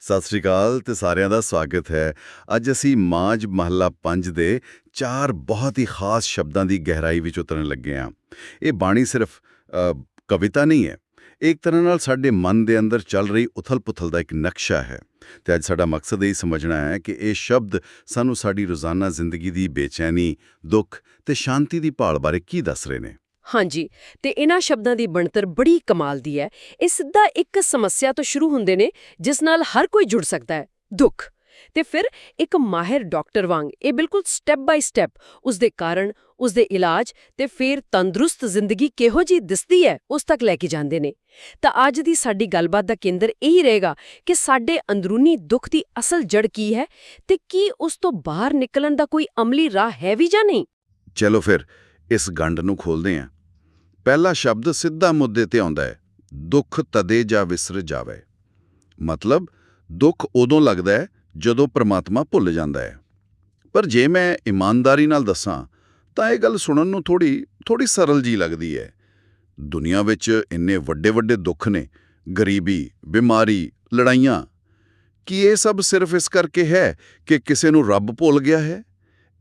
ਸਤਿ ਸ਼੍ਰੀ ਅਕਾਲ ਤੇ ਸਾਰਿਆਂ ਦਾ ਸਵਾਗਤ ਹੈ। ਅੱਜ ਅਸੀਂ ਮਾਝ ਮਹੱਲਾ 5 ਦੇ ਚਾਰ ਬਹੁਤ ਹੀ ਖਾਸ ਸ਼ਬਦਾਂ ਦੀ ਗਹਿਰਾਈ ਵਿੱਚ ਉਤਰਨ ਲੱਗੇ ਹਾਂ। ਇਹ ਬਾਣੀ ਸਿਰਫ ਕਵਿਤਾ ਨਹੀਂ ਹੈ। ਇੱਕ ਤਰ੍ਹਾਂ ਨਾਲ ਸਾਡੇ ਮਨ ਦੇ ਅੰਦਰ ਚੱਲ ਰਹੀ ਉਥਲ-ਪੁਥਲ ਦਾ ਇੱਕ ਨਕਸ਼ਾ ਹੈ। ਤੇ ਅੱਜ ਸਾਡਾ ਮਕਸਦ ਇਹ ਸਮਝਣਾ ਹੈ ਕਿ ਇਹ ਸ਼ਬਦ ਸਾਨੂੰ ਸਾਡੀ ਰੋਜ਼ਾਨਾ ਜ਼ਿੰਦਗੀ ਦੀ ਬੇਚੈਨੀ, ਦੁੱਖ ਤੇ ਸ਼ਾਂਤੀ ਦੀ ਭਾਲ ਬਾਰੇ ਕੀ ਦੱਸ ਰਹੇ ਨੇ? ਹਾਂਜੀ, ਤੇ ਇਹਨਾਂ ਸ਼ਬਦਾਂ ਦੀ ਬਣਤਰ ਬੜੀ ਕਮਾਲ ਦੀ ਹੈ। ਇਹ ਸਿੱਧਾ ਇੱਕ ਸਮੱਸਿਆ ਤੋਂ ਸ਼ੁਰੂ ਹੁੰਦੇ ਨੇ, ਜਿਸ ਨਾਲ ਹਰ ਕੋਈ ਜੁੜ ਸਕਦਾ ਹੈ। ਦੁੱਖ। ਤੇ ਫਿਰ ਇੱਕ ਮਾਹਿਰ ਡਾਕਟਰ ਵਾਂਗ, ਇਹ ਬਿਲਕੁਲ ਸਟੈਪ ਬਾਈ ਸਟੈਪ ਉਸ ਦੇ ਕਾਰਨ, ਉਸ ਦੇ ਇਲਾਜ ਤੇ ਫਿਰ ਤੰਦਰੁਸਤ ਜ਼ਿੰਦਗੀ ਕਿਹੋ ਜੀ ਦਿਸਦੀ ਹੈ, ਉਸ ਤੱਕ ਲੈ ਕੇ ਜਾਂਦੇ ਨੇ। ਤਾਂ ਅੱਜ ਦੀ ਸਾਡੀ ਗੱਲਬਾਤ ਦਾ ਕੇਂਦਰ ਇਹੀ ਰਹੇਗਾ ਕਿ ਸਾਡੇ ਅੰਦਰੂਨੀ ਦੁੱਖ ਦੀ ਅਸਲ ਜੜ ਕੀ ਹੈ ਤੇ ਕੀ ਉਸ ਤੋਂ ਬਾਹਰ ਨਿਕਲਣ ਦਾ ਕੋਈ ਅਮਲੀ ਰਾਹ ਹੈ ਵੀ ਜਾਂ ਨਹੀਂ। ਚਲੋ ਫਿਰ, ਇਸ ਗੰਢ ਨੂੰ ਖੋਲਦੇ ਹਾਂ। ਪਹਿਲਾ ਸ਼ਬਦ ਸਿੱਧਾ ਮੁੱਦੇ ਤੇ ਆਉਂਦਾ ਹੈ, ਦੁੱਖ ਤਦੇ ਜਾਂ ਵਿਸਰ ਜਾਵੇ। ਮਤਲਬ, ਦੁੱਖ ਉਦੋਂ ਲੱਗਦਾ ਹੈ ਜਦੋਂ ਪ੍ਰਮਾਤਮਾ ਭੁੱਲ ਜਾਂਦਾ ਹੈ। ਪਰ ਜੇ ਮੈਂ ਇਮਾਨਦਾਰੀ ਨਾਲ ਦੱਸਾਂ, ਤਾਂ ਇਹ ਗੱਲ ਸੁਣਨ ਨੂੰ ਥੋੜੀ ਥੋੜੀ ਸਰਲ ਜੀ ਲੱਗਦੀ ਹੈ। ਦੁਨੀਆ ਵਿੱਚ ਇੰਨੇ ਵੱਡੇ ਵੱਡੇ ਦੁੱਖ ਨੇ, ਗਰੀਬੀ, ਬਿਮਾਰੀ, ਲੜਾਈਆਂ। ਕੀ ਇਹ ਸਭ ਸਿਰਫ ਇਸ ਕਰਕੇ ਹੈ ਕਿ ਕਿਸੇ ਨੂੰ ਰੱਬ ਭੁੱਲ ਗਿਆ ਹੈ?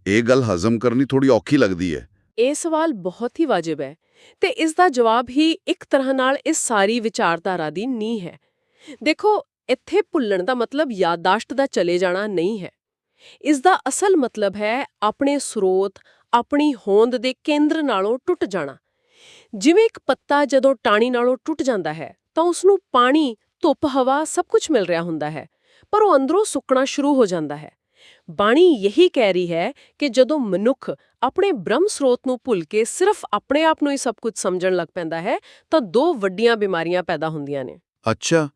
ਇਹ ਗੱਲ ਹਜ਼ਮ ਕਰਨੀ ਥੋੜੀ ਔਖੀ ਲੱਗਦੀ ਹੈ। ਇਹ ਸਵਾਲ ਬਹੁਤ ਹੀ ਵਾਜਬ ਹੈ ਤੇ ਇਸ ਦਾ ਜਵਾਬ ਹੀ ਇੱਕ ਤਰ੍ਹਾਂ ਨਾਲ ਇਸ ਸਾਰੀ ਵਿਚਾਰਧਾਰਾ ਦੀ ਨੀਂਹ ਹੈ। ਦੇਖੋ, ਇੱਥੇ ਭੁੱਲਣ ਦਾ ਮਤਲਬ ਯਾਦਾਸ਼ਤ ਦਾ ਚਲੇ ਜਾਣਾ ਨਹੀਂ ਹੈ। ਇਸ ਦਾ ਅਸਲ ਮਤਲਬ ਹੈ ਆਪਣੇ ਸਰੋਤ, ਆਪਣੀ ਹੋਂਦ ਦੇ ਕੇਂਦਰ ਨਾਲੋਂ ਟੁੱਟ ਜਾਣਾ। ਜਿਵੇਂ ਇੱਕ ਪੱਤਾ ਜਦੋਂ ਟਾਣੀ ਨਾਲੋਂ ਟੁੱਟ ਜਾਂਦਾ ਹੈ, ਤਾਂ ਉਸ ਨੂੰ ਪਾਣੀ, ਧੁੱਪ, ਹਵਾ ਸਭ ਕੁਝ ਮਿਲ ਰਿਹਾ ਹੁੰਦਾ ਹੈ, ਪਰ ਉਹ ਅੰਦਰੋਂ ਸੁੱਕਣਾ ਸ਼ੁਰੂ ਹੋ ਜਾਂਦਾ ਹੈ। ਬਾਣੀ ਇਹੀ ਕਹਿ ਰਹੀ ਹੈ ਕਿ ਜਦੋਂ ਮਨੁੱਖ ਆਪਣੇ ਬ੍ਰਹਮ ਸਰੋਤ ਨੂੰ ਭੁੱਲ ਕੇ ਸਿਰਫ ਆਪਣੇ ਆਪ ਨੂੰ ਹੀ ਸਭ ਕੁਝ ਸਮਝਣ ਲੱਗ ਪੈਂਦਾ ਹੈ, ਤਾਂ ਦੋ ਵੱਡੀਆਂ ਬਿਮਾਰੀਆਂ ਪੈਦਾ ਹੁੰਦੀਆਂ ਨੇ। ਅੱਛਾ,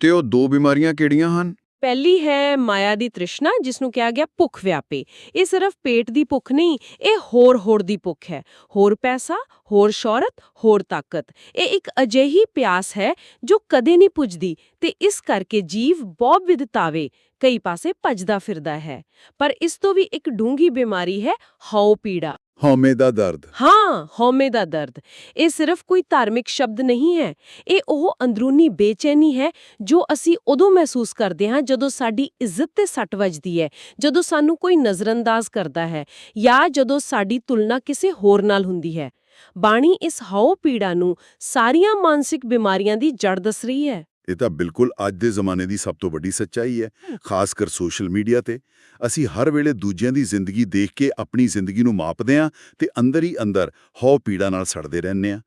ਤੇ ਉਹ ਦੋ ਬਿਮਾਰੀਆਂ ਕਿਹੜੀਆਂ ਹਨ? ਪਹਿਲੀ ਹੈ ਮਾਇਆ ਦੀ ਤ੍ਰਿਸ਼ਨਾ ਜਿਸ ਨੂੰ ਕਿਹਾ ਗਿਆ ਭੁੱਖ ਵਿਆਪੇ। ਇਹ ਸਿਰਫ ਪੇਟ ਦੀ ਭੁੱਖ ਨਹੀਂ, ਇਹ ਹੋਰ ਹੋਰ ਦੀ ਭੁੱਖ ਹੈ। ਹੋਰ ਪੈਸਾ, ਹੋਰ ਸ਼ੌਹਰਤ, ਹੋਰ ਤਾਕਤ। ਇਹ ਇੱਕ ਅਜਿਹੀ ਪਿਆਸ ਹੈ ਜੋ ਕਦੇ ਨਹੀਂ ਪੁੱਜਦੀ ਤੇ ਇਸ ਕਰਕੇ ਜੀਵ ਬਹੁਤ ਵਿਦਤਾਵੇ ਕਈ ਪਾਸੇ ਭੱਜਦਾ ਫਿਰਦਾ ਹੈ। ਪਰ ਇਸ ਤੋਂ ਵੀ ਇੱਕ ਡੂੰਗੀ ਬਿਮਾਰੀ ਹੈ ਹਉ ਪੀੜਾ। ਹਉਮੈ ਦਾ ਦਰਦ। ਹਾਂ, ਹਉਮੈ ਦਾ ਦਰਦ। ਇਹ ਸਿਰਫ ਕੋਈ ਧਾਰਮਿਕ ਸ਼ਬਦ ਨਹੀਂ ਹੈ। ਇਹ ਉਹ ਅੰਦਰੂਨੀ ਬੇਚੈਨੀ ਹੈ ਜੋ ਅਸੀਂ ਉਦੋਂ ਮਹਿਸੂਸ ਕਰਦੇ ਹਾਂ ਜਦੋਂ ਸਾਡੀ ਇੱਜ਼ਤ ਤੇ ਸੱਟ ਵੱਜਦੀ ਹੈ, ਜਦੋਂ ਸਾਨੂੰ ਕੋਈ ਨਜ਼ਰਅੰਦਾਜ਼ ਕਰਦਾ ਹੈ ਜਾਂ ਜਦੋਂ ਸਾਡੀ ਤੁਲਨਾ ਕਿਸੇ ਹੋਰ ਨਾਲ ਹੁੰਦੀ ਹੈ। ਬਾਣੀ ਇਸ ਹਉ ਪੀੜਾ ਨੂੰ ਸਾਰੀਆਂ ਮਾਨਸਿਕ ਬਿਮਾਰੀਆਂ ਦੀ ਜੜ ਦੱਸ ਰਹੀ ਹੈ। ਇਹ ਤਾਂ ਬਿਲਕੁਲ ਅੱਜ ਦੇ ਜ਼ਮਾਨੇ ਦੀ ਸਭ ਤੋਂ ਵੱਡੀ ਸੱਚਾਈ ਹੈ। ਖਾਸ ਕਰ ਸੋਸ਼ਲ ਮੀਡੀਆ ਤੇ। ਅਸੀਂ ਹਰ ਵੇਲੇ ਦੂਜਿਆਂ ਦੀ ਜ਼ਿੰਦਗੀ ਦੇਖ ਕੇ ਆਪਣੀ ਜ਼ਿੰਦਗੀ ਨੂੰ ਮਾਪਦੇ ਹਾਂ ਤੇ ਅੰਦਰ ਹੀ ਅੰਦਰ ਹਉ ਪੀੜਾ ਨਾਲ ਸੜਦੇ ਰਹਿੰਦੇ ਹਾਂ।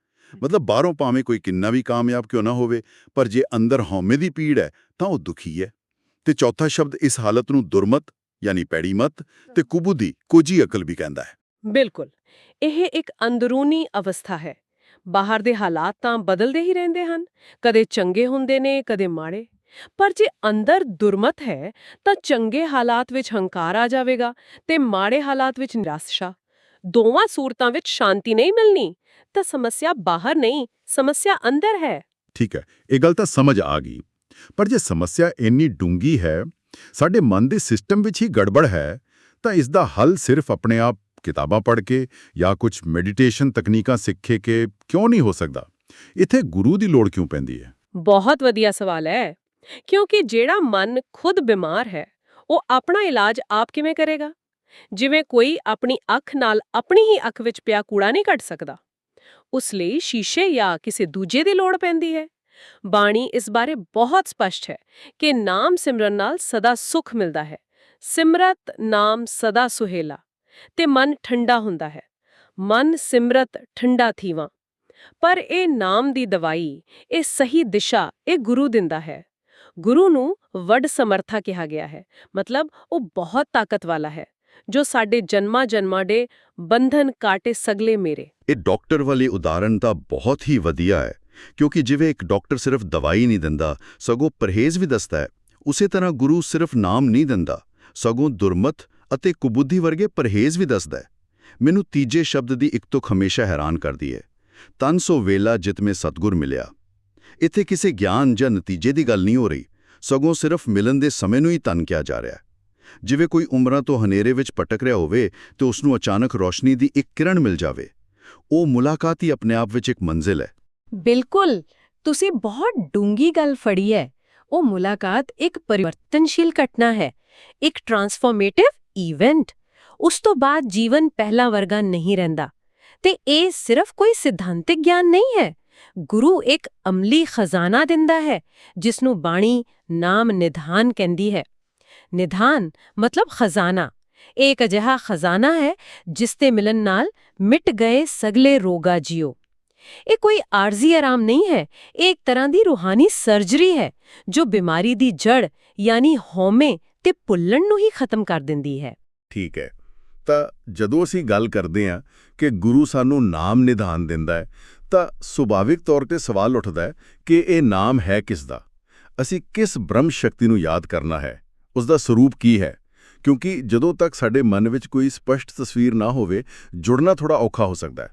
ਮਤਲਬ ਬਾਹਰੋਂ ਭਾਵੇਂ ਕੋਈ ਕਿੰਨਾ ਵੀ ਕਾਮਯਾਬ ਕਿਉਂ ਨਾ ਹੋਵੇ ਪਰ ਜੇ ਅੰਦਰ ਹਉਮੈ ਦੀ ਪੀੜ ਹੈ ਤਾਂ ਉਹ ਦੁਖੀ ਹੈ। ਤੇ ਚੌਥਾ ਸ਼ਬਦ ਇਸ ਹਾਲਤ ਨੂੰ ਦੁਰਮਤ ਯਾਨੀ ਪੈੜੀ ਮਤ ਤੇ ਕੁਬੁਦੀ ਕੋਜੀ ਅਕਲ ਵੀ ਕਹਿੰਦਾ ਹੈ। ਬਿਲਕੁਲ। ਇਹ ਇੱਕ ਅੰਦਰੂਨੀ ਅਵਸਥਾ ਹੈ। ਬਾਹਰ ਦੇ ਹਾਲਾਤ ਤਾਂ ਬਦਲਦੇ ਹੀ ਰਹਿੰਦੇ ਹਨ, ਕਦੇ ਚੰਗੇ ਹੁੰਦੇ ਨੇ, ਕਦੇ ਮਾੜੇ। ਪਰ ਜੇ ਅੰਦਰ ਦੁਰਮਤ ਹੈ, ਤਾਂ ਚੰਗੇ ਹਾਲਾਤ ਵਿੱਚ ਹੰਕਾਰ ਆ ਜਾਵੇਗਾ ਤੇ ਮਾੜੇ ਹਾਲਾਤ ਵਿੱਚ ਨਿਰਾਸ਼ਾ। ਦੋਵਾਂ ਸੂਰਤਾਂ ਵਿੱਚ ਸ਼ਾਂਤੀ ਨਹੀਂ ਮਿਲਣੀ, ਤਾਂ ਸਮੱਸਿਆ ਬਾਹਰ ਨਹੀਂ, ਸਮੱਸਿਆ ਅੰਦਰ ਹੈ। ਠੀਕ ਹੈ, ਇਹ ਗੱਲ ਤਾਂ ਸਮਝ ਆ ਗਈ। ਪਰ ਜੇ ਸਮੱਸਿਆ ਇੰਨੀ ਡੂੰਗੀ ਹੈ, ਸਾਡੇ ਮਨ ਦੇ ਸਿਸਟਮ ਵਿੱਚ ਹੀ ਗੜਬੜ ਹੈ, ਤਾਂ ਇਸ ਦਾ ਹੱਲ ਸਿਰਫ ਆਪਣੇ ਆਪ ਕਿਤਾਬਾਂ ਪੜ੍ਹ ਕੇ ਜਾਂ ਕੁਝ ਮੈਡੀਟੇਸ਼ਨ ਤਕਨੀਕਾਂ ਸਿੱਖੇ ਕੇ ਕਿਉਂ ਨਹੀਂ ਹੋ ਸਕਦਾ? ਇੱਥੇ ਗੁਰੂ ਦੀ ਲੋੜ ਕਿਉਂ ਪੈਂਦੀ ਹੈ? ਬਹੁਤ ਵਧੀਆ ਸਵਾਲ ਹੈ, ਕਿਉਂਕਿ ਜਿਹੜਾ ਮਨ ਖੁਦ ਬਿਮਾਰ ਹੈ, ਉਹ ਆਪਣਾ ਇਲਾਜ ਆਪ ਕਿਵੇਂ ਕਰੇਗਾ? ਜਿਵੇਂ ਕੋਈ ਆਪਣੀ ਅੱਖ ਨਾਲ ਆਪਣੀ ਹੀ ਅੱਖ ਵਿੱਚ ਪਿਆ ਕੂੜਾ ਨਹੀਂ ਕੱਢ ਸਕਦਾ। ਉਸ ਲਈ ਸ਼ੀਸ਼ੇ ਜਾਂ ਕਿਸੇ ਦੂਜੇ ਦੀ ਲੋੜ ਪੈਂਦੀ ਹੈ। ਬਾਣੀ ਇਸ ਬਾਰੇ ਬਹੁਤ ਸਪਸ਼ਟ ਹੈ ਕਿ ਨਾਮ ਸਿਮਰਨ ਨਾਲ ਸਦਾ ਸੁਖ ਮਿਲਦਾ ਹੈ। ਸਿਮਰਤ ਨਾਮ ਸਦਾ ਸੁਹੇਲਾ। ਤੇ ਮਨ ਠੰਡਾ ਹੁੰਦਾ ਹੈ। ਮਨ ਸਿਮਰਤ ਠੰਡਾ ਥੀਵਾ। ਪਰ ਇਹ ਨਾਮ ਦੀ ਦਵਾਈ, ਇਹ ਸਹੀ ਦਿਸ਼ਾ, ਇਹ ਗੁਰੂ ਦਿੰਦਾ ਹੈ। ਗੁਰੂ ਨੂੰ ਵੱਡ ਸਮਰਥਾ ਕਿਹਾ ਗਿਆ ਹੈ। ਮਤਲਬ ਉਹ ਬਹੁਤ ਤਾਕਤ ਵਾਲਾ ਹੈ, ਜੋ ਸਾਡੇ ਜਨਮਾਂ ਜਨਮਾਂ ਦੇ ਬੰਧਨ ਕਾਟੇ ਸਗਲੇ ਮੇਰੇ। ਇਹ ਡਾਕਟਰ ਵਾਲੀ ਉਦਾਹਰਣ ਤਾਂ ਬਹੁਤ ਹੀ ਵਧੀਆ ਹੈ, ਕਿਉਂਕਿ ਜਿਵੇਂ ਇੱਕ ਡਾਕਟਰ ਸਿਰਫ ਦਵਾਈ ਨਹੀਂ ਦਿੰਦਾ, ਸਗੋਂ ਪਰਹੇਜ਼ ਵੀ ਦੱਸਦਾ ਹੈ। ਉਸੇ ਤਰ੍ਹਾਂ ਗੁਰੂ ਸਿਰਫ ਨਾਮ ਨਹੀਂ ਦਿੰਦਾ, ਸਗੋਂ ਦੁਰਮਤ ਅਤੇ ਕੁਬੁੱਧੀ ਵਰਗੇ ਪਰਹੇਜ਼ ਵੀ ਦੱਸਦਾ ਹੈ। ਮੈਨੂੰ ਤੀਜੇ ਸ਼ਬਦ ਦੀ ਇੱਕ ਤੁਕ ਹਮੇਸ਼ਾ ਹੈਰਾਨ ਕਰਦੀ ਹੈ। ਤਨ ਸੋ ਵੇਲਾ ਜਿਤ ਮੇ ਸਤਗੁਰ ਮਿਲਿਆ। ਇੱਥੇ ਕਿਸੇ ਗਿਆਨ ਜਾਂ ਨਤੀਜੇ ਦੀ ਗੱਲ ਨਹੀਂ ਹੋ ਰਹੀ। ਸਗੋਂ ਸਿਰਫ ਮਿਲਣ ਦੇ ਸਮੇਂ ਨੂੰ ਹੀ ਤਨ ਕਿਹਾ ਜਾ ਰਿਹਾ ਹੈ। ਜਿਵੇਂ ਕੋਈ ਉਮਰਾਂ ਤੋਂ ਹਨੇਰੇ ਵਿੱਚ ਪਟਕ ਰਿਹਾ ਹੋਵੇ ਤੇ ਉਸ ਨੂੰ ਅਚਾਨਕ ਰੋਸ਼ਨੀ ਦੀ ਇੱਕ ਕਿਰਨ ਮਿਲ ਜਾਵੇ। ਉਹ ਮੁਲਾਕਾਤ ਹੀ ਆਪਣੇ ਆਪ ਵਿੱਚ ਇੱਕ ਮੰਜ਼ਿਲ ਹੈ। ਬਿਲਕੁਲ! ਤੁਸੀਂ ਬਹੁਤ ਡੂੰਗੀ ਗੱਲ ਫੜੀ ਹੈ। ਉਹ ਮੁਲਾਕਾਤ ਇੱਕ ਪਰਿਵਰਤਨਸ਼ੀਲ ਘਟਨਾ ਹੈ। ਇੱਕ ਟਰਾਂਸਫਾਰਮੇਟਿਵ ਇਵੈਂਟ ਉਸ ਤੋਂ ਬਾਅਦ ਜੀਵਨ ਪਹਿਲਾ ਵਰਗਾ ਨਹੀਂ ਰਹਿੰਦਾ। ਤੇ ਇਹ ਸਿਰਫ ਕੋਈ ਸਿਧਾਂਤਿਕ ਗਿਆਨ ਨਹੀਂ ਹੈ। ਗੁਰੂ ਇੱਕ ਅਮਲੀ ਖਜ਼ਾਨਾ ਦਿੰਦਾ ਹੈ ਜਿਸ ਨੂੰ ਬਾਣੀ ਨਾਮ ਨਿਧਾਨ ਕਹਿੰਦੀ ਹੈ। ਨਿਧਾਨ ਮਤਲਬ ਖਜ਼ਾਨਾ। ਇਹ ਇੱਕ ਅਜਿਹਾ ਖਜ਼ਾਨਾ ਹੈ, ਜਿਸ ਤੇ ਮਿਲਣ ਨਾਲ ਮਿਟ ਗਏ ਸਗਲੇ ਰੋਗਾ ਜਿਓ। ਇਹ ਕੋਈ ਆਰਜ਼ੀ ਆਰਾਮ ਨਹੀਂ ਹੈ, ਇਹ ਇੱਕ ਤਰ੍ਹਾਂ ਦੀ ਰੂਹਾਨੀ ਸਰਜਰੀ ਹੈ, ਜੋ ਬਿਮਾਰੀ ਦੀ ਜੜ ਯਾਨੀ ਹਉਮੈ ਤੇ ਭੁੱਲਣ ਨੂੰ ਹੀ ਖਤਮ ਕਰ ਦਿੰਦੀ ਹੈ। ਠੀਕ ਹੈ। ਤਾਂ ਜਦੋਂ ਅਸੀਂ ਗੱਲ ਕਰਦੇ ਹਾਂ ਕਿ ਗੁਰੂ ਸਾਨੂੰ ਨਾਮ ਨਿਧਾਨ ਦਿੰਦਾ ਹੈ ਤਾਂ ਸੁਭਾਵਿਕ ਤੌਰ ਤੇ ਸਵਾਲ ਉੱਠਦਾ ਹੈ ਕਿ ਇਹ ਨਾਮ ਹੈ ਕਿਸ ਦਾ? ਅਸੀਂ ਕਿਸ ਬ੍ਰਹਮ ਸ਼ਕਤੀ ਨੂੰ ਯਾਦ ਕਰਨਾ ਹੈ? ਉਸ ਦਾ ਸਰੂਪ ਕੀ ਹੈ? ਕਿਉਂਕਿ ਜਦੋਂ ਤੱਕ ਸਾਡੇ ਮਨ ਵਿੱਚ ਕੋਈ ਸਪਸ਼ਟ ਤਸਵੀਰ ਨਾ ਹੋਵੇ ਜੁੜਨਾ ਥੋੜਾ ਔਖਾ ਹੋ ਸਕਦਾ ਹੈ।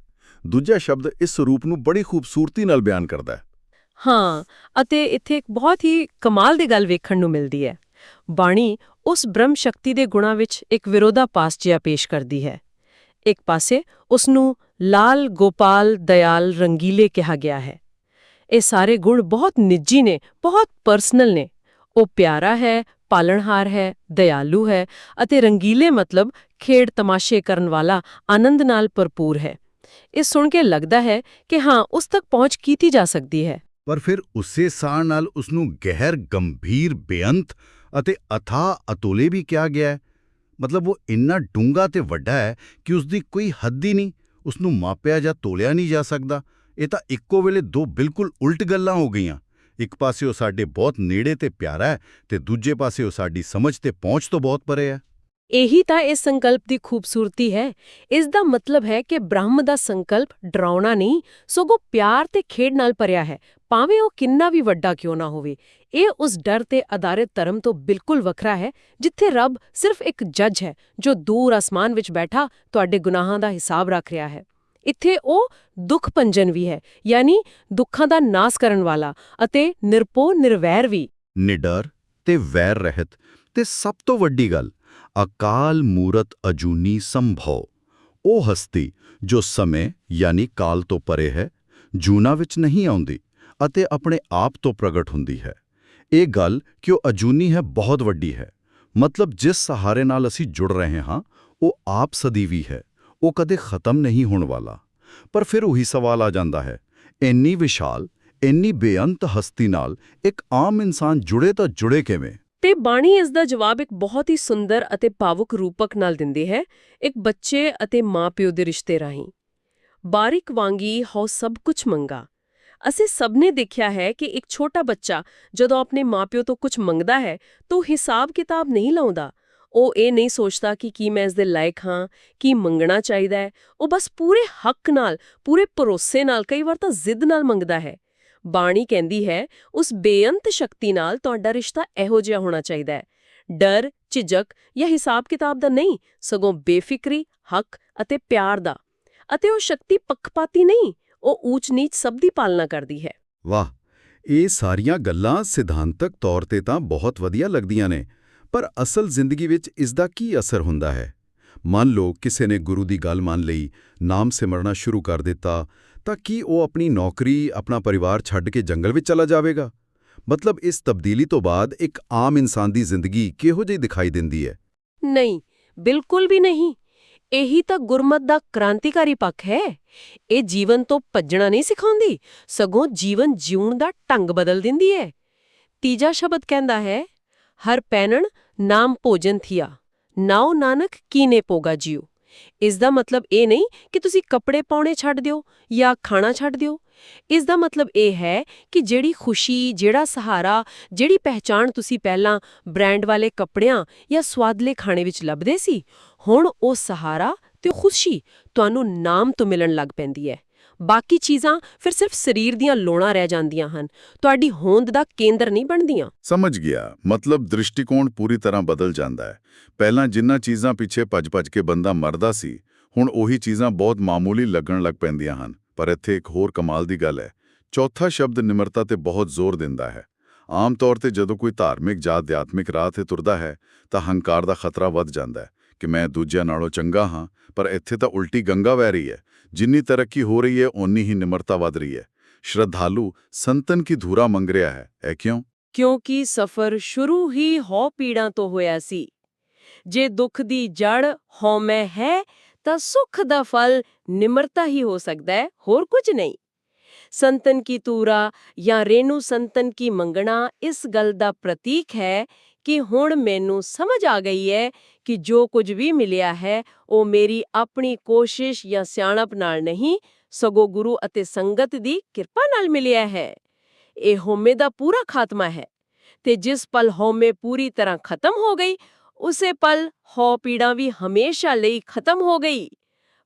ਦੂਜਾ ਸ਼ਬਦ ਇਸ ਸਰੂਪ ਨੂੰ ਬੜੀ ਖੂਬਸੂਰਤੀ ਨਾਲ ਬਿਆਨ ਕਰਦਾ ਹੈ। ਹਾਂ ਅਤੇ ਇੱਥੇ ਇੱਕ ਬਹੁਤ ਹੀ ਕਮਾਲ ਦੀ ਗੱਲ ਵੇਖਣ ਨੂੰ ਮਿਲਦੀ ਹੈ। ਬਾਣੀ ਉਸ ਬ੍ਰਹਮ ਸ਼ਕਤੀ ਦੇ ਗੁਣਾਂ ਵਿੱਚ ਇੱਕ ਵਿਰੋਧਾਪਾਸ ਜਿਹਾ ਪੇਸ਼ ਕਰਦੀ ਹੈ। ਇੱਕ ਪਾਸੇ ਉਸ ਨੂੰ ਲਾਲ, ਗੋਪਾਲ, ਦਇਆਲ, ਰੰਗੀਲੇ ਕਿਹਾ ਗਿਆ ਹੈ। ਇਹ ਸਾਰੇ ਗੁਣ ਬਹੁਤ ਨਿੱਜੀ ਨੇ, ਬਹੁਤ ਪਰਸਨਲ ਨੇ। ਉਹ ਪਿਆਰਾ ਹੈ, ਪਾਲਣਹਾਰ ਹੈ, ਦਇਆਲੂ ਹੈ ਅਤੇ ਰੰਗੀਲੇ ਮਤਲਬ ਖੇਡ ਤਮਾਸ਼ੇ ਕਰਨ ਵਾਲਾ, ਆਨੰਦ ਨਾਲ ਭਰਪੂਰ ਹੈ। ਇਹ ਸੁਣ ਕੇ ਲੱਗਦਾ ਹੈ ਕਿ ਹਾਂ, ਉਸ ਤੱਕ ਪਹੁੰਚ ਕੀਤੀ ਜਾ ਸਕਦੀ ਹੈ। ਪਰ ਫਿਰ ਉਸੇ ਸਾਹ ਨਾਲ ਉਸ ਨੂੰ ਗਹਿਰ, ਗੰਭੀਰ, ਬੇਅੰਤ ਅਤੇ ਅਥਾ ਅਤੋਲੇ ਵੀ ਕਿਹਾ ਗਿਆ ਹੈ। ਮਤਲਬ ਉਹ ਇੰਨਾ ਡੂੰਘਾ ਤੇ ਵੱਡਾ ਹੈ ਕਿ ਉਸ ਦੀ ਕੋਈ ਹੱਦ ਹੀ ਨਹੀਂ ਉਸ ਨੂੰ ਮਾਪਿਆ ਜਾਂ ਤੋਲਿਆ ਨਹੀਂ ਜਾ ਸਕਦਾ। ਇਹ ਤਾਂ ਇੱਕੋ ਵੇਲੇ ਦੋ ਬਿਲਕੁਲ ਉਲਟ ਗੱਲਾਂ ਹੋ ਗਈਆਂ। ਇੱਕ ਪਾਸੇ ਉਹ ਸਾਡੇ ਬਹੁਤ ਨੇੜੇ ਤੇ ਪਿਆਰਾ ਹੈ ਤੇ ਦੂਜੇ ਪਾਸੇ ਉਹ ਸਾਡੀ ਸਮਝ ਤੇ ਪਹੁੰਚ ਤੋਂ ਬਹੁਤ ਪਰੇ ਹੈ। ਇਹੀ ਤਾਂ ਇਸ ਸੰਕਲਪ ਦੀ ਖੂਬਸੂਰਤੀ ਹੈ। ਇਸ ਦਾ ਮਤਲਬ ਹੈ ਕਿ ਬ੍ਰਹਮ ਦਾ ਸੰਕਲਪ ਡਰਾਉਣਾ ਨਹੀਂ, ਸਗੋਂ ਪਿਆਰ ਤੇ ਖੇਡ ਨਾਲ ਭਰਿਆ ਹੈ। ਭਾਵੇਂ ਉਹ ਕਿੰਨਾ ਵੀ ਵੱਡਾ ਕਿਉਂ ਨਾ ਹੋਵੇ, ਇਹ ਉਸ ਡਰ ਤੇ ਆਧਾਰਿਤ ਧਰਮ ਤੋਂ ਬਿਲਕੁਲ ਵੱਖਰਾ ਹੈ, ਜਿੱਥੇ ਰੱਬ ਸਿਰਫ ਇੱਕ ਜੱਜ ਹੈ, ਜੋ ਦੂਰ ਅਸਮਾਨ ਵਿੱਚ ਬੈਠਾ ਤੁਹਾਡੇ ਗੁਨਾਹਾਂ ਦਾ ਹਿਸਾਬ ਰੱਖ ਰਿਹਾ ਹੈ। ਇੱਥੇ ਉਹ ਦੁੱਖ ਪੰਜਨ ਵੀ ਹੈ, ਯਾਨੀ ਦੁੱਖਾਂ ਦਾ ਨਾਸ ਕਰਨ ਵਾਲਾ ਅਤੇ ਨਿਰਪੋ ਨਿਰਵੈਰ ਵੀ। ਨਿਡਰ ਤੇ ਵੈਰ ਰਹਿਤ ਤੇ ਸਭ ਤੋਂ ਵੱਡੀ ਗੱਲ ਅਕਾਲ ਮੂਰਤ ਅਜੂਨੀ ਸੰਭਵ ਉਹ ਹਸਤੀ ਜੋ ਸਮੇਂ ਯਾਨੀ ਕਾਲ ਤੋਂ ਪਰੇ ਹੈ ਜੂਨਾ ਵਿੱਚ ਨਹੀਂ ਆਉਂਦੀ ਅਤੇ ਆਪਣੇ ਆਪ ਤੋਂ ਪ੍ਰਗਟ ਹੁੰਦੀ ਹੈ ਇਹ ਗੱਲ ਕਿ ਉਹ ਅਜੂਨੀ ਹੈ ਬਹੁਤ ਵੱਡੀ ਹੈ ਮਤਲਬ ਜਿਸ ਸਹਾਰੇ ਨਾਲ ਅਸੀਂ ਜੁੜ ਰਹੇ ਹਾਂ ਉਹ ਆਪ ਸਦੀਵੀ ਹੈ ਉਹ ਕਦੇ ਖਤਮ ਨਹੀਂ ਹੋਣ ਵਾਲਾ ਪਰ ਫਿਰ ਉਹੀ ਸਵਾਲ ਆ ਜਾਂਦਾ ਹੈ ਇੰਨੀ ਵਿਸ਼ਾਲ ਇੰਨੀ ਬੇਅੰਤ ਹਸਤੀ ਨਾਲ ਇੱਕ ਆਮ ਇਨਸਾਨ ਜੁੜੇ ਤਾਂ ਜੁੜੇ ਕਿਵੇਂ ਤੇ ਬਾਣੀ ਇਸ ਦਾ ਜਵਾਬ ਇੱਕ ਬਹੁਤ ਹੀ ਸੁੰਦਰ ਅਤੇ ਭਾਵੁਕ ਰੂਪਕ ਨਾਲ ਦਿੰਦੀ ਹੈ, ਇੱਕ ਬੱਚੇ ਅਤੇ ਮਾਪਿਓ ਦੇ ਰਿਸ਼ਤੇ ਰਾਹੀਂ। ਬਾਰਿਕ ਵਾਂਗੀ ਹਉ ਸਭ ਕੁਝ ਮੰਗਾ। ਅਸੀਂ ਸਭ ਨੇ ਦੇਖਿਆ ਹੈ ਕਿ ਇੱਕ ਛੋਟਾ ਬੱਚਾ ਜਦੋਂ ਆਪਣੇ ਮਾਪਿਓ ਤੋਂ ਕੁਝ ਮੰਗਦਾ ਹੈ, ਤਾਂ ਉਹ ਹਿਸਾਬ ਕਿਤਾਬ ਨਹੀਂ ਲਾਉਂਦਾ। ਉਹ ਇਹ ਨਹੀਂ ਸੋਚਦਾ ਕਿ ਕੀ ਮੈਂ ਇਸ ਦੇ ਲਾਇਕ ਹਾਂ, ਕੀ ਮੰਗਣਾ ਚਾਹੀਦਾ ਹੈ। ਉਹ ਬਸ ਪੂਰੇ ਹੱਕ ਨਾਲ, ਪੂਰੇ ਭਰੋਸੇ ਨਾਲ ਕਈ ਵਾਰ ਤਾਂ ਜ਼ਿੱਦ ਨਾਲ ਮੰਗਦਾ ਹੈ। ਬਾਣੀ ਕਹਿੰਦੀ ਹੈ, ਉਸ ਬੇਅੰਤ ਸ਼ਕਤੀ ਨਾਲ ਤੁਹਾਡਾ ਰਿਸ਼ਤਾ ਇਹੋ ਜਿਹਾ ਹੋਣਾ ਚਾਹੀਦਾ ਹੈ। ਡਰ, ਝਿਜਕ ਜਾਂ ਹਿਸਾਬ ਕਿਤਾਬ ਦਾ ਨਹੀਂ, ਸਗੋਂ ਬੇਫਿਕਰੀ, ਹੱਕ ਅਤੇ ਪਿਆਰ ਦਾ। ਅਤੇ ਉਹ ਸ਼ਕਤੀ ਪੱਖਪਾਤੀ ਨਹੀਂ, ਉਹ ਊਚ ਨੀਚ ਸਭ ਦੀ ਪਾਲਣਾ ਕਰਦੀ ਹੈ। ਵਾਹ! ਇਹ ਸਾਰੀਆਂ ਗੱਲਾਂ ਸਿਧਾਂਤਕ ਤੌਰ ਤੇ ਤਾਂ ਬਹੁਤ ਵਧੀਆ ਲੱਗਦੀਆਂ ਨੇ, ਪਰ ਅਸਲ ਜ਼ਿੰਦਗੀ ਵਿੱਚ ਇਸ ਦਾ ਕੀ ਅਸਰ ਹੁੰਦਾ ਹੈ? ਮੰਨ ਲਓ, ਕਿਸੇ ਨੇ ਗੁਰੂ ਦੀ ਗੱਲ ਮੰਨ ਲਈ, ਨਾਮ ਸਿਮਰਨਾ ਸ਼ੁਰੂ ਕਰ ਦਿੱਤਾ ਤਾਂ ਕੀ ਉਹ ਆਪਣੀ ਨੌਕਰੀ, ਆਪਣਾ ਪਰਿਵਾਰ ਛੱਡ ਕੇ ਜੰਗਲ ਵਿੱਚ ਚਲਾ ਜਾਵੇਗਾ? ਮਤਲਬ ਇਸ ਤਬਦੀਲੀ ਤੋਂ ਬਾਅਦ ਇੱਕ ਆਮ ਇਨਸਾਨ ਦੀ ਜ਼ਿੰਦਗੀ ਕਿਹੋ ਜਿਹੀ ਦਿਖਾਈ ਦਿੰਦੀ ਹੈ? ਨਹੀਂ, ਬਿਲਕੁਲ ਵੀ ਨਹੀਂ। ਇਹੀ ਤਾਂ ਗੁਰਮਤ ਦਾ ਕ੍ਰਾਂਤੀਕਾਰੀ ਪੱਖ ਹੈ। ਇਹ ਜੀਵਨ ਤੋਂ ਭੱਜਣਾ ਨਹੀਂ ਸਿਖਾਉਂਦੀ, ਸਗੋਂ ਜੀਵਨ ਜਿਉਣ ਦਾ ਢੰਗ ਬਦਲ ਦਿੰਦੀ ਹੈ। ਤੀਜਾ ਸ਼ਬਦ ਕਹਿੰਦਾ ਹੈ, ਹਰ ਪੈਨਣ ਨਾਮ ਭੋਜਨ ਥਿਆ, ਨਾਉ ਨਾਨਕ ਕੀਨੇ ਪੋਗਾ ਜਿਉ। ਇਸ ਦਾ ਮਤਲਬ ਇਹ ਨਹੀਂ ਕਿ ਤੁਸੀਂ ਕੱਪੜੇ ਪਾਉਣੇ ਛੱਡ ਦਿਓ ਜਾਂ ਖਾਣਾ ਛੱਡ ਦਿਓ। ਇਸ ਦਾ ਮਤਲਬ ਇਹ ਹੈ ਕਿ ਜਿਹੜੀ ਖੁਸ਼ੀ, ਜਿਹੜਾ ਸਹਾਰਾ, ਜਿਹੜੀ ਪਹਿਚਾਣ ਤੁਸੀਂ ਪਹਿਲਾਂ ਬ੍ਰਾਂਡ ਵਾਲੇ ਕੱਪੜਿਆਂ ਜਾਂ ਸਵਾਦਲੇ ਖਾਣੇ ਵਿੱਚ ਲੱਭਦੇ ਸੀ, ਹੁਣ ਉਹ ਸਹਾਰਾ ਤੇ ਉਹ ਖੁਸ਼ੀ ਤੁਹਾਨੂੰ ਨਾਮ ਤੋਂ ਮਿਲਣ ਲੱਗ ਪੈਂਦੀ ਹੈ। ਬਾਕੀ ਚੀਜ਼ਾਂ ਫਿਰ ਸਿਰਫ ਸਰੀਰ ਦੀਆਂ ਲੋੜਾਂ ਰਹਿ ਜਾਂਦੀਆਂ ਹਨ। ਤੁਹਾਡੀ ਹੋਂਦ ਦਾ ਕੇਂਦਰ ਨਹੀਂ ਬਣਦੀਆਂ। ਸਮਝ ਗਿਆ। ਮਤਲਬ ਦ੍ਰਿਸ਼ਟੀਕੋਣ ਪੂਰੀ ਤਰ੍ਹਾਂ ਬਦਲ ਜਾਂਦਾ ਹੈ। ਪਹਿਲਾਂ ਜਿੰਨਾ ਚੀਜ਼ਾਂ ਪਿੱਛੇ ਭੱਜ-ਭੱਜ ਕੇ ਬੰਦਾ ਮਰਦਾ ਸੀ, ਹੁਣ ਉਹੀ ਚੀਜ਼ਾਂ ਬਹੁਤ ਮਾਮੂਲੀ ਲੱਗਣ ਲੱਗ ਪੈਂਦੀਆਂ ਹਨ। ਪਰ ਇੱਥੇ ਇੱਕ ਹੋਰ ਕਮਾਲ ਦੀ ਗੱਲ ਹੈ। ਚੌਥਾ ਸ਼ਬਦ ਨਿਮਰਤਾ ਤੇ ਬਹੁਤ ਜ਼ੋਰ ਦਿੰਦਾ ਹੈ। ਆਮ ਤੌਰ ਤੇ ਜਦੋਂ ਕੋਈ ਧਾਰਮਿਕ ਜਾਂ ਅਧਿਆਤਮਿਕ ਰਾਹ ਤੇ ਤੁਰਦਾ ਹੈ, ਤਾਂ ਹੰਕਾਰ ਦਾ ਖਤਰਾ ਵੱਧ ਜਾਂਦਾ ਹੈ ਕਿ ਮੈਂ ਦੂਜਿਆਂ ਨਾਲੋਂ ਚੰਗਾ ਹਾਂ, ਪਰ ਇੱਥੇ ਤਾਂ ਉਲਟੀ ਗੰਗਾ ਵਹਿ ਰਹੀ ਹੈ। ਜਿੰਨੀ ਤਰੱਕੀ ਹੋ ਰਹੀ ਹੈ, ਓਨੀ ਹੀ ਨਿਮਰਤਾ ਵਧ ਰਹੀ ਹੈ। ਸ਼ਰਧਾਲੂ ਸੰਤਨ ਕੀ ਧੂਰਾ ਮੰਗ ਰਿਹਾ ਹੈ, ਇਹ ਕਿਉਂ? ਕਿਉਂਕਿ ਸਫ਼ਰ ਸ਼ੁਰੂ ਹੀ ਹਉ ਪੀੜਾਂ ਤੋਂ ਹੋਇਆ ਸੀ। ਜੇ ਦੁੱਖ ਦੀ ਜੜ ਹਉਮੈ ਹੈ, ਤਾਂ ਸੁੱਖ ਦਾ ਫਲ ਨਿਮਰਤਾ ਹੀ ਹੋ ਸਕਦਾ ਹੈ, ਹੋਰ ਕੁਝ ਨਹੀਂ। ਸੰਤਨ ਕੀ ਤੂਰਾ ਜਾਂ ਰੇਨੂ ਸੰਤਨ ਕੀ ਮੰਗਣਾ ਇਸ ਗੱਲ ਦਾ ਪ੍ਰਤੀਕ ਹੈ ਕਿ ਹੁਣ ਮੈਨੂੰ ਸਮਝ ਆ ਗਈ ਹੈ ਕਿ ਜੋ ਕੁਝ ਵੀ ਮਿਲਿਆ ਹੈ, ਉਹ ਮੇਰੀ ਆਪਣੀ ਕੋਸ਼ਿਸ਼ ਜਾਂ ਸਿਆਣਪ ਨਾਲ ਨਹੀਂ, ਸਗੋਂ ਗੁਰੂ ਅਤੇ ਸੰਗਤ ਦੀ ਕਿਰਪਾ ਨਾਲ ਮਿਲਿਆ ਹੈ। ਇਹ ਹਉਮੈ ਦਾ ਪੂਰਾ ਖਾਤਮਾ ਹੈ ਤੇ ਜਿਸ ਪਲ ਹਉਮੈ ਪੂਰੀ ਤਰ੍ਹਾਂ ਖਤਮ ਹੋ ਗਈ, ਉਸੇ ਪਲ ਹਉ ਪੀੜਾ ਵੀ ਹਮੇਸ਼ਾ ਲਈ ਖਤਮ ਹੋ ਗਈ।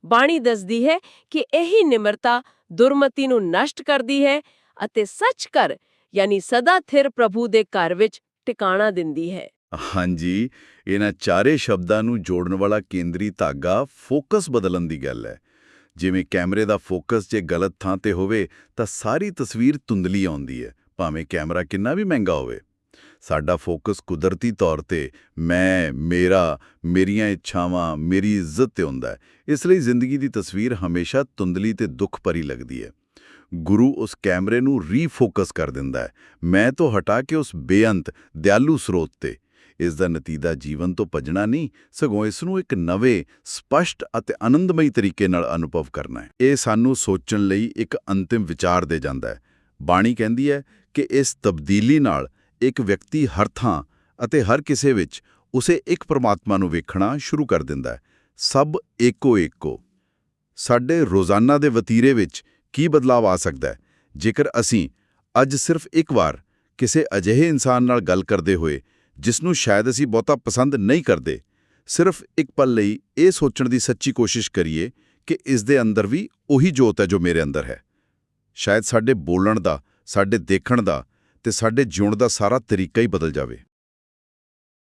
ਬਾਣੀ ਦੱਸਦੀ ਹੈ ਕਿ ਇਹੀ ਨਿਮਰਤਾ ਦੁਰਮਤੀ ਨੂੰ ਨਸ਼ਟ ਕਰਦੀ ਹੈ ਅਤੇ ਸੱਚ ਕਰ ਯਾਨੀ ਸਦਾ ਥਿਰ ਪ੍ਰਭੂ ਦੇ ਘਰ ਵਿੱਚ ਟਿਕਾਣਾ ਦਿੰਦੀ ਹੈ। ਹਾਂਜੀ, ਇਹਨਾਂ ਚਾਰੇ ਸ਼ਬਦਾਂ ਨੂੰ ਜੋੜਨ ਵਾਲਾ ਕੇਂਦਰੀ ਧਾਗਾ ਫੋਕਸ ਬਦਲਣ ਦੀ ਗੱਲ ਹੈ। ਜਿਵੇਂ ਕੈਮਰੇ ਦਾ ਫੋਕਸ ਜੇ ਗਲਤ ਥਾਂ ਤੇ ਹੋਵੇ, ਤਾਂ ਸਾਰੀ ਤਸਵੀਰ ਧੁੰਦਲੀ ਆਉਂਦੀ ਹੈ, ਭਾਵੇਂ ਕੈਮਰਾ ਕਿੰਨਾ ਵੀ ਮਹਿੰਗਾ ਹੋਵੇ। ਸਾਡਾ ਫੋਕਸ ਕੁਦਰਤੀ ਤੌਰ ਤੇ ਮੈਂ, ਮੇਰਾ, ਮੇਰੀਆਂ ਇੱਛਾਵਾਂ, ਮੇਰੀ ਇੱਜ਼ਤ ਤੇ ਹੁੰਦਾ ਹੈ। ਇਸ ਲਈ ਜ਼ਿੰਦਗੀ ਦੀ ਤਸਵੀਰ ਹਮੇਸ਼ਾ ਧੁੰਦਲੀ ਤੇ ਦੁੱਖ ਭਰੀ ਲੱਗਦੀ ਹੈ। ਗੁਰੂ ਉਸ ਕੈਮਰੇ ਨੂੰ ਰੀਫੋਕਸ ਕਰ ਦਿੰਦਾ ਹੈ। ਮੈਂ ਤੋਂ ਹਟਾ ਕੇ ਉਸ ਬੇਅੰਤ, ਦਿਆਲੂ ਸਰੋਤ ਤੇ ਇਸ ਦਾ ਨਤੀਜਾ ਜੀਵਨ ਤੋਂ ਭੱਜਣਾ ਨਹੀਂ, ਸਗੋਂ ਇਸ ਨੂੰ ਇੱਕ ਨਵੇਂ, ਸਪਸ਼ਟ ਅਤੇ ਆਨੰਦਮਈ ਤਰੀਕੇ ਨਾਲ ਅਨੁਭਵ ਕਰਨਾ ਹੈ। ਇਹ ਸਾਨੂੰ ਸੋਚਣ ਲਈ ਇੱਕ ਅੰਤਿਮ ਵਿਚਾਰ ਦੇ ਜਾਂਦਾ ਹੈ। ਬਾਣੀ ਕਹਿੰਦੀ ਹੈ ਕਿ ਇਸ ਤਬਦੀਲੀ ਨਾਲ ਇੱਕ ਵਿਅਕਤੀ ਹਰ ਥਾਂ ਅਤੇ ਹਰ ਕਿਸੇ ਵਿੱਚ ਉਸੇ ਇੱਕ ਪਰਮਾਤਮਾ ਨੂੰ ਵੇਖਣਾ ਸ਼ੁਰੂ ਕਰ ਦਿੰਦਾ ਹੈ। ਸਭ ਏਕੋ ਏਕੋ ਸਾਡੇ ਰੋਜ਼ਾਨਾ ਦੇ ਵਤੀਰੇ ਵਿੱਚ ਕੀ ਬਦਲਾਅ ਆ ਸਕਦਾ ਹੈ? ਜੇਕਰ ਅਸੀਂ ਅੱਜ ਸਿਰਫ ਇੱਕ ਵਾਰ ਕਿਸੇ ਅਜਿਹੇ ਇਨਸਾਨ ਨਾਲ ਗੱਲ ਕਰਦੇ ਹੋਏ ਜਿਸ ਨੂੰ ਸ਼ਾਇਦ ਅਸੀਂ ਬਹੁਤਾ ਪਸੰਦ ਨਹੀਂ ਕਰਦੇ। ਸਿਰਫ ਇੱਕ ਪਲ ਲਈ ਇਹ ਸੋਚਣ ਦੀ ਸੱਚੀ ਕੋਸ਼ਿਸ਼ ਕਰੀਏ ਕਿ ਇਸ ਦੇ ਅੰਦਰ ਵੀ ਉਹੀ ਜੋਤ ਹੈ ਜੋ ਮੇਰੇ ਅੰਦਰ ਹੈ। ਸ਼ਾਇਦ ਸਾਡੇ ਬੋਲਣ ਦਾ, ਸਾਡੇ ਦੇਖਣ ਦਾ ਤੇ ਸਾਡੇ ਜਿਉਣ ਦਾ ਸਾਰਾ ਤਰੀਕਾ ਹੀ ਬਦਲ ਜਾਵੇ।